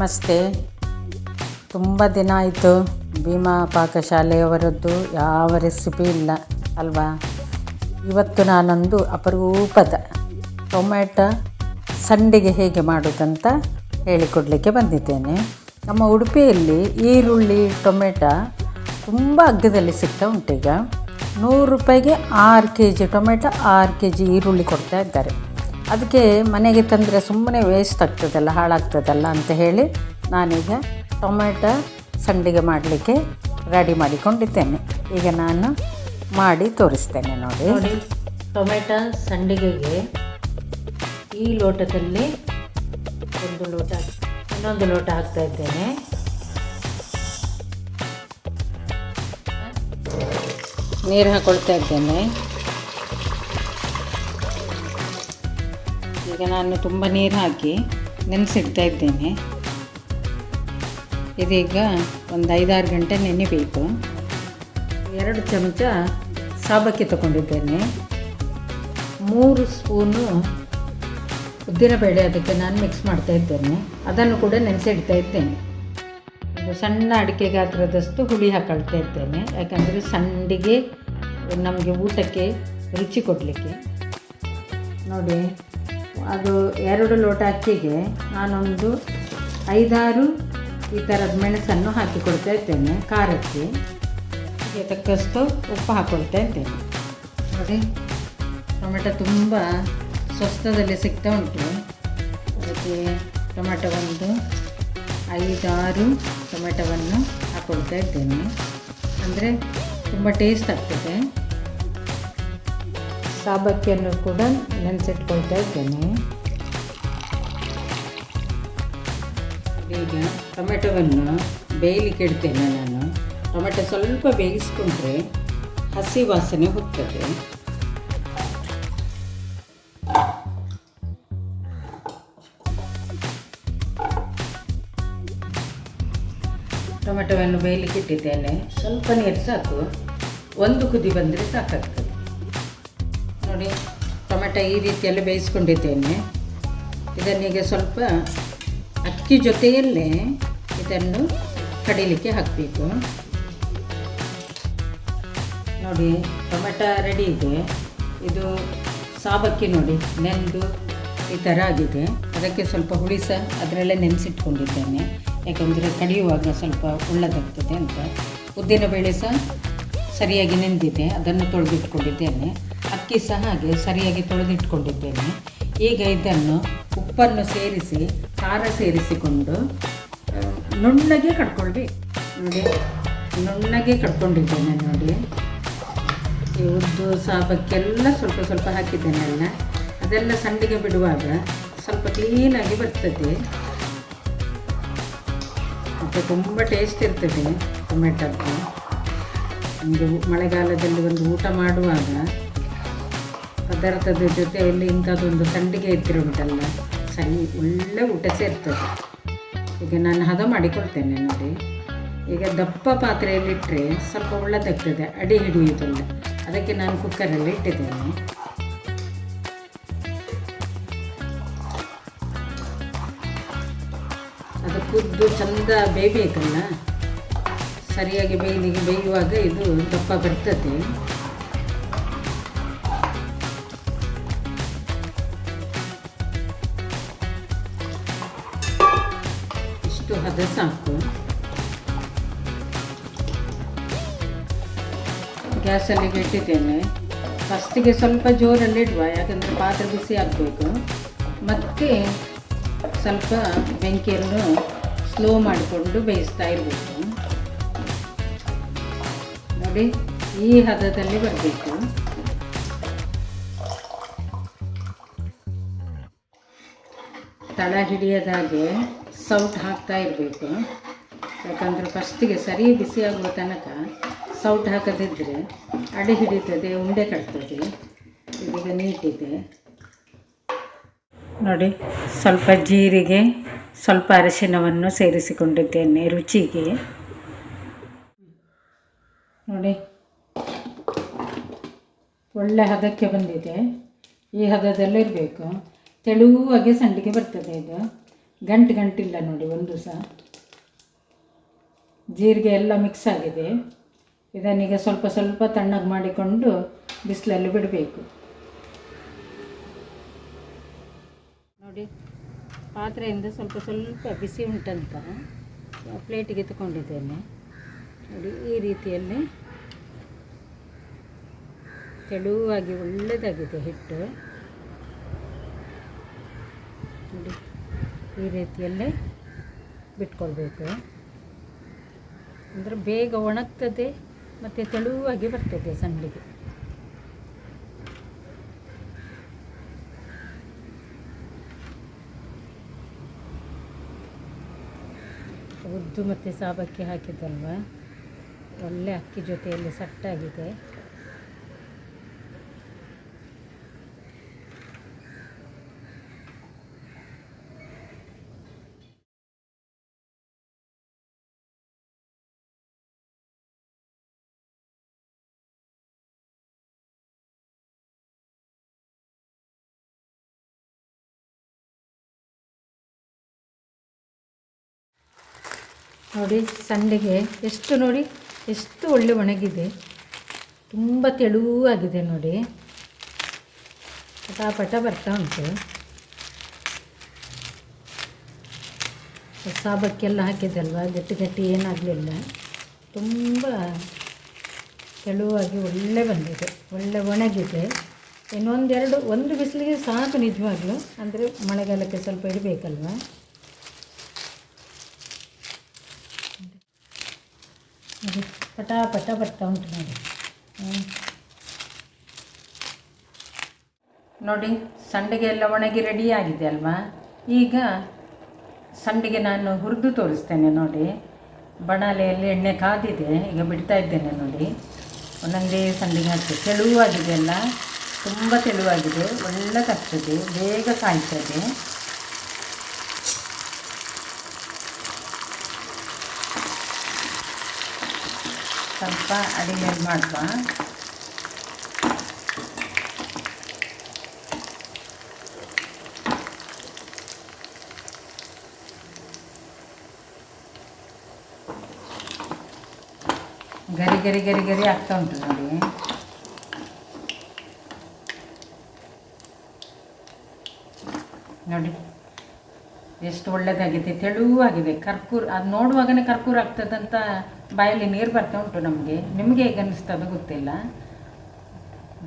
ನಮಸ್ತೆ. ತುಂಬ ದಿನ ಆಯಿತು. ಭೀಮಾ ಪಾಕಶಾಲೆಯವರದ್ದು ಯಾವ ರೆಸಿಪಿ ಇಲ್ಲ ಅಲ್ವಾ? ಇವತ್ತು ನಾನೊಂದು ಅಪರೂಪದ ಟೊಮ್ಯಾಟೊ ಸಂಡಿಗೆ ಹೇಗೆ ಮಾಡೋದಂತ ಹೇಳಿಕೊಡಲಿಕ್ಕೆ ಬಂದಿದ್ದೇನೆ. ನಮ್ಮ ಉಡುಪಿಯಲ್ಲಿ ಈರುಳ್ಳಿ ಟೊಮೆಟೊ ತುಂಬ ಅಗ್ಗದಲ್ಲಿ ಸಿಗ್ತಾ ಉಂಟೀಗ. ನೂರು ರೂಪಾಯಿಗೆ ಆರು ಕೆ ಜಿ ಟೊಮೆಟೊ ಆರು ಕೆ ಜಿ ಈರುಳ್ಳಿ ಕೊಡ್ತಾ ಇದ್ದಾರೆ. ಅದಕ್ಕೆ ಮನೆಗೆ ತಂದರೆ ಸುಮ್ಮನೆ ವೇಸ್ಟ್ ಆಗ್ತದಲ್ಲ, ಹಾಳಾಗ್ತದಲ್ಲ ಅಂತ ಹೇಳಿ ನಾನೀಗ ಟೊಮೆಟೊ ಸಂಡಿಗೆ ಮಾಡಲಿಕ್ಕೆ ರೆಡಿ ಮಾಡಿಕೊಂಡಿದ್ದೇನೆ. ಈಗ ನಾನು ಮಾಡಿ ತೋರಿಸ್ತೇನೆ ನೋಡಿ. ನೋಡಿ ಟೊಮೆಟೊ ಸಂಡಿಗೆಗೆ ಈ ಲೋಟದಲ್ಲಿ ಒಂದು ಲೋಟ, ಇನ್ನೊಂದು ಲೋಟ ಹಾಕ್ತಾ ಇದ್ದೇನೆ. ನೀರು ಹಾಕೊಳ್ತಾ ಇದ್ದೇನೆ. ಈಗ ನಾನು ತುಂಬ ನೀರು ಹಾಕಿ ನೆನೆಸಿಡ್ತಾ ಇದ್ದೇನೆ. ಇದೀಗ ಒಂದು ಐದಾರು ಗಂಟೆ ನೆನೆಬೇಕು. ಎರಡು ಚಮಚ ಸಾಬಕ್ಕಿ ತಗೊಂಡಿದ್ದೇನೆ. ಮೂರು ಸ್ಪೂನು ಉದ್ದಿನಬೇಳೆ ಅದಕ್ಕೆ ನಾನು ಮಿಕ್ಸ್ ಮಾಡ್ತಾ ಇದ್ದೇನೆ. ಅದನ್ನು ಕೂಡ ನೆನೆಸಿಡ್ತಾ ಇದ್ದೇನೆ. ಒಂದು ಸಣ್ಣ ಅಡಿಕೆ ಗಾತ್ರದಷ್ಟು ಹುಳಿ ಹಾಕೊಳ್ತಾ ಇದ್ದೇನೆ. ಯಾಕಂದರೆ ಸಂಡಿಗೆ ನಮಗೆ ಊಟಕ್ಕೆ ರುಚಿ ಕೊಡಲಿಕ್ಕೆ. ನೋಡಿ ಅದು ಎರಡು ಲೋಟ ಅಕ್ಕಿಗೆ ನಾನೊಂದು ಐದಾರು ಈ ಥರದ ಮೆಣಸನ್ನು ಹಾಕಿಕೊಳ್ತಾ ಇದ್ದೇನೆ ಖಾರಕ್ಕೆ. ಹೀಗೆ ತಕ್ಕಷ್ಟು ಉಪ್ಪು ಹಾಕ್ಕೊಳ್ತಾ ಇದ್ದೇನೆ ನೋಡಿ, ಟೊಮೆಟೊ ತುಂಬ ಸ್ವಸ್ಥದಲ್ಲಿ ಸಿಗ್ತಾ ಉಂಟು. ಅದಕ್ಕೆ ಟೊಮೆಟೊ ಒಂದು ಐದಾರು ಟೊಮೆಟೊವನ್ನು ಹಾಕ್ಕೊಳ್ತಾ ಇದ್ದೇನೆ ಅಂದರೆ ತುಂಬ ಟೇಸ್ಟ್ ಆಗ್ತದೆ. ಸಾಬಕ್ಕಿಯನ್ನು ಕೂಡ ನೆನೆಸಿಟ್ಕೊಳ್ತಾ ಇದ್ದೇನೆ. ಈಗ ಟೊಮೆಟೊವನ್ನು ಬೇಯಲಿಕ್ಕೆ ಇಡ್ತೇನೆ ನಾನು. ಟೊಮೆಟೊ ಸ್ವಲ್ಪ ಬೇಯಿಸ್ಕೊಂಡ್ರೆ ಹಸಿ ವಾಸನೆ ಹೋಗ್ತದೆ ಟೊಮೆಟೊವನ್ನು ಬೇಯಲಿಕ್ಕೆ ಇಟ್ಟಿದ್ದೇನೆ. ಸ್ವಲ್ಪ ನೀರು ಸಾಕು. ಒಂದು ಕುದಿ ಬಂದರೆ ಸಾಕಾಗ್ತದೆ. ನೋಡಿ, ಟೊಮೆಟೊ ಈ ರೀತಿಯಲ್ಲಿ ಬೇಯಿಸ್ಕೊಂಡಿದ್ದೇನೆ. ಇದನ್ನೀಗ ಸ್ವಲ್ಪ ಅಕ್ಕಿ ಜೊತೆಯಲ್ಲೇ ಇದನ್ನು ಕಡಿಲಿಕ್ಕೆ ಹಾಕಬೇಕು. ನೋಡಿ, ಟೊಮೆಟೊ ರೆಡಿ ಇದೆ. ಇದು ಸಾಬಕ್ಕಿ ನೋಡಿ, ನೆಂದು ಈ ಥರ ಆಗಿದೆ. ಅದಕ್ಕೆ ಸ್ವಲ್ಪ ಹುಳಿ ಸಹ ಅದರಲ್ಲೇ ನೆನೆಸಿಟ್ಕೊಂಡಿದ್ದೇನೆ. ಯಾಕಂದರೆ ಕಡಿಯುವಾಗ ಸ್ವಲ್ಪ ಉಳ್ಳದಾಗ್ತದೆ ಅಂತ. ಉದ್ದಿನ ಬೇಳೆ ಸಹ ಸರಿಯಾಗಿ ನೆಂದಿದೆ. ಅದನ್ನು ತೊಳೆದಿಟ್ಕೊಂಡಿದ್ದೇನೆ. ಅಕ್ಕಿ ಸಹ ಹಾಗೆ ಸರಿಯಾಗಿ ತೊಳೆದಿಟ್ಕೊಂಡಿದ್ದೇನೆ. ಈಗ ಇದನ್ನು ಉಪ್ಪನ್ನು ಸೇರಿಸಿ, ಖಾರ ಸೇರಿಸಿಕೊಂಡು ನುಣ್ಣಗೆ ಕಡ್ಕೊಳ್ಳಿ ನೋಡಿ, ನುಣ್ಣಗೆ ಕಟ್ಕೊಂಡಿದ್ದೇನೆ ನೋಡಿ. ಈ ಉದ್ದು ಸಾಬಕ್ಕೆಲ್ಲ ಸ್ವಲ್ಪ ಸ್ವಲ್ಪ ಹಾಕಿದ್ದೇನೆ ಅಲ್ಲ. ಅದೆಲ್ಲ ಸಂಡಿಗೆ ಬಿಡುವಾಗ ಸ್ವಲ್ಪ ಕ್ಲೀನಾಗಿ ಬರ್ತದೆ. ಮತ್ತು ತುಂಬ ಟೇಸ್ಟ್ ಇರ್ತದೆ ಟೊಮೆಟೊದ್ದು. ಒಂದು ಮಳೆಗಾಲದಲ್ಲಿ ಒಂದು ಊಟ ಮಾಡುವಾಗ ಪದಾರ್ಥದ ಜೊತೆಯಲ್ಲಿ ಇಂಥದ್ದೊಂದು ಸಂಡಿಗೆ ಉಂಟಲ್ಲ ಸರಿ ಒಳ್ಳೆ ಊಟ ಸೇರ್ತದೆ. ಈಗ ನಾನು ಹದ ಮಾಡಿಕೊಳ್ತೇನೆ ನೋಡಿ. ಈಗ ದಪ್ಪ ಪಾತ್ರೆಯಲ್ಲಿಟ್ಟರೆ ಸ್ವಲ್ಪ ಒಳ್ಳೆದಾಗ್ತದೆ, ಅಡಿ ಹಿಡಿಯುವುದಿಲ್ಲ. ಅದಕ್ಕೆ ನಾನು ಕುಕ್ಕರಲ್ಲಿ ಇಟ್ಟಿದ್ದೇನೆ. ಅದು ಕುದ್ದು ಚಂದ ಬೇಯಬೇಕಲ್ಲ? ಸರಿಯಾಗಿ ಬೇಯಲಿಗೆ ಬೇಯುವಾಗ ಇದು ದಪ್ಪ ಬರ್ತದೆ. ಇಷ್ಟು ಹದ ಸಾಕು ಗ್ಯಾಸಲ್ಲಿ ಇಟ್ಟಿದ್ದೇನೆ ಫಸ್ಟಿಗೆ ಸ್ವಲ್ಪ ಜೋರಲ್ಲಿ ಇಡುವ, ಯಾಕಂದರೆ ಪಾತ್ರೆ ಬಿಸಿ ಆಗಬೇಕು. ಮತ್ತು ಸ್ವಲ್ಪ ಬೆಂಕಿಯನ್ನು ಸ್ಲೋ ಮಾಡಿಕೊಂಡು ಬೇಯಿಸ್ತಾ ಇರಬೇಕು. ನೋಡಿ, ಈ ಹದದಲ್ಲಿ ಬರಬೇಕು. ತಳ ಹಿಡಿಯದಾಗೆ ಸೌಟ್ ಹಾಕ್ತಾ ಇರಬೇಕು. ಯಾಕಂದರೆ ಫಸ್ಟಿಗೆ ಸರಿ ಬಿಸಿ ಆಗುವ ತನಕ ಸೌಟ್ ಹಾಕದಿದ್ದರೆ ಅಡಿ ಹಿಡಿತದೆ, ಉಂಡೆ ಕಟ್ತದೆ ಇದೀಗ ನೀಟಿದೆ. ನೋಡಿ, ಸ್ವಲ್ಪ ಜೀರಿಗೆ, ಸ್ವಲ್ಪ ಅರಿಶಿನವನ್ನು ಸೇರಿಸಿಕೊಂಡಿದ್ದೇನೆ ರುಚಿಗೆ. ನೋಡಿ, ಒಳ್ಳೆ ಹದಕ್ಕೆ ಬಂದಿದೆ. ಈ ಹದದಲ್ಲಿರಬೇಕು. ತೆಳುವಾಗಿ ಸಂಡಿಗೆ ಬರ್ತದೆ ಇದು. ಗಂಟು ಗಂಟಿಲ್ಲ ನೋಡಿ, ಒಂದು ಸಹ ಜೀರಿಗೆ ಎಲ್ಲ ಮಿಕ್ಸ್ ಆಗಿದೆ. ಇದನ್ನೀಗ ಸ್ವಲ್ಪ ಸ್ವಲ್ಪ ತಣ್ಣಗೆ ಮಾಡಿಕೊಂಡು ಬಿಸಿಲಲ್ಲಿ ಬಿಡಬೇಕು. ನೋಡಿ, ಪಾತ್ರೆಯಿಂದ ಸ್ವಲ್ಪ ಸ್ವಲ್ಪ ಬಿಸಿ ಉಂಟಂತ ಪ್ಲೇಟಿಗೆ ತಗೊಂಡಿದ್ದೇನೆ ನೋಡಿ, ಈ ರೀತಿಯಲ್ಲಿ ತೆಳುವಾಗಿ ಒಳ್ಳೆಯದಾಗಿದೆ ಹಿಟ್ಟು. ನೋಡಿ. ಈ ರೀತಿಯಲ್ಲೇ ಬಿಟ್ಕೊಳ್ಬೇಕು. ಅಂದರೆ ಬೇಗ ಒಣಗ್ತದೆ ಮತ್ತು ತೆಳುವಾಗಿ ಬರ್ತದೆ ಸಂಡಿಗೆ. ಉದ್ದು ಮತ್ತು ಸಾಬಕ್ಕಿ ಹಾಕಿದ್ದಲ್ವ? ಒಳ್ಳೆ ಅಕ್ಕಿ ಜೊತೆಯಲ್ಲಿ ಸಟ್ಟಾಗಿದೆ. ನೋಡಿ, ಸಂಡೆಗೆ ಎಷ್ಟು ನೋಡಿ, ಎಷ್ಟು ಒಳ್ಳೆ ಒಣಗಿದೆ. ತುಂಬ ತೆಳುವಾಗಿದೆ ನೋಡಿ. ಪಟಾಪಟ ಬರ್ತಾ ಉಂಟು. ಸಾಬಕ್ಕೆಲ್ಲ ಹಾಕಿದ್ದಲ್ವ? ಗಟ್ಟಿ ಗಟ್ಟಿ ಏನಾಗಲಿಲ್ಲ. ತುಂಬ ತೆಳುವಾಗಿ ಒಳ್ಳೆ ಬಂದಿದೆ. ಒಳ್ಳೆ ಒಣಗಿದೆ. ಇನ್ನೊಂದೆರಡು, ಒಂದು ಬಿಸಿಲಿಗೆ ಸಾಕು ನಿಜವಾಗ್ಲೂ. ಅಂದರೆ ಮಳೆಗಾಲಕ್ಕೆ ಸ್ವಲ್ಪ ಇಡಬೇಕಲ್ವ? ನೋಡಿ. ಪಟ ಪಟ ಬರ್ತಾ ಉಂಟು ನೋಡಿ. ನೋಡಿ, ಸಂಡಿಗೆ ಎಲ್ಲ ಒಣಗಿ ರೆಡಿ ಆಗಿದೆ ಅಲ್ವಾ? ಈಗ ಸಂಡಿಗೆ ನಾನು ಹುರಿದು ತೋರಿಸ್ತೇನೆ ನೋಡಿ. ಬಣಾಲೆಯಲ್ಲಿ ಎಣ್ಣೆ ಕಾದಿದೆ, ಈಗ ಬಿಡ್ತಾ ಇದ್ದೇನೆ ನೋಡಿ. ಒಂದೊಂದೇ ಸಂಡಿಗೆ ಹಾಕಿ. ತೆಳುವಾಗಿದೆ ಅಲ್ಲ? ತುಂಬ ತೆಳುವಾಗಿದೆ. ಒಳ್ಳೆ ಕಚ್ಚದೆ. ಬೇಗ ಕಾಯ್ತದೆ. ಸ್ವಲ್ಪ ಅಡಿಗೆ ಮಾಡುವ ಗರಿ ಗರಿ ಗರಿ ಗರಿ ಆಗ್ತಾ ಉಂಟು ನೋಡಿ. ನೋಡಿ. ಎಷ್ಟು ಒಳ್ಳೆದಾಗಿದೆ, ತೆಳುವಾಗಿದೆ. ಕರ್ಕೂರ್ ಅದು ನೋಡುವಾಗನೇ ಕರ್ಕೂರ್ ಆಗ್ತದಂತ ಬಾಯಲ್ಲಿ ನೀರು ಬರ್ತಾ ಉಂಟು ನಮಗೆ. ನಿಮಗೆ ಹೇಗೆ ಅನ್ನಿಸ್ತದ ಗೊತ್ತಿಲ್ಲ.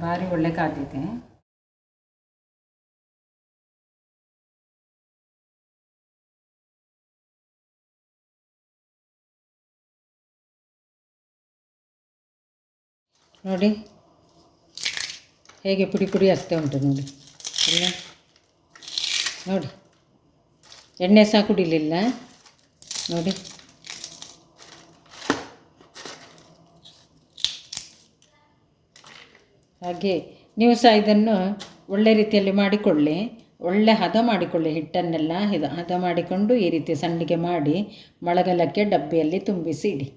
ಭಾರಿ ಒಳ್ಳೆ ಕಾದಿದೆ ನೋಡಿ. ಹೇಗೆ ಪುಡಿ ಪುಡಿ ಆಗ್ತಾ ಉಂಟು ನೋಡಿ. ಇಲ್ಲ ನೋಡಿ. ಎಣ್ಣೆ ಸಹ ಕುಡಿಲಿಲ್ಲ. ನೋಡಿ. ಹಾಗೆ ನೀವು ಸಹ ಇದನ್ನು ಒಳ್ಳೆ ರೀತಿಯಲ್ಲಿ ಮಾಡಿಕೊಳ್ಳಿ, ಒಳ್ಳೆ ಹದ ಮಾಡಿಕೊಳ್ಳಿ, ಹಿಟ್ಟನ್ನೆಲ್ಲ ಹಿದ ಮಾಡಿಕೊಂಡು ಈ ರೀತಿ ಸಣ್ಣಗೆ ಮಾಡಿ ಮಳೆಗಾಲಕ್ಕೆ ಡಬ್ಬಿಯಲ್ಲಿ ತುಂಬಿಸಿ ಇಡಿ.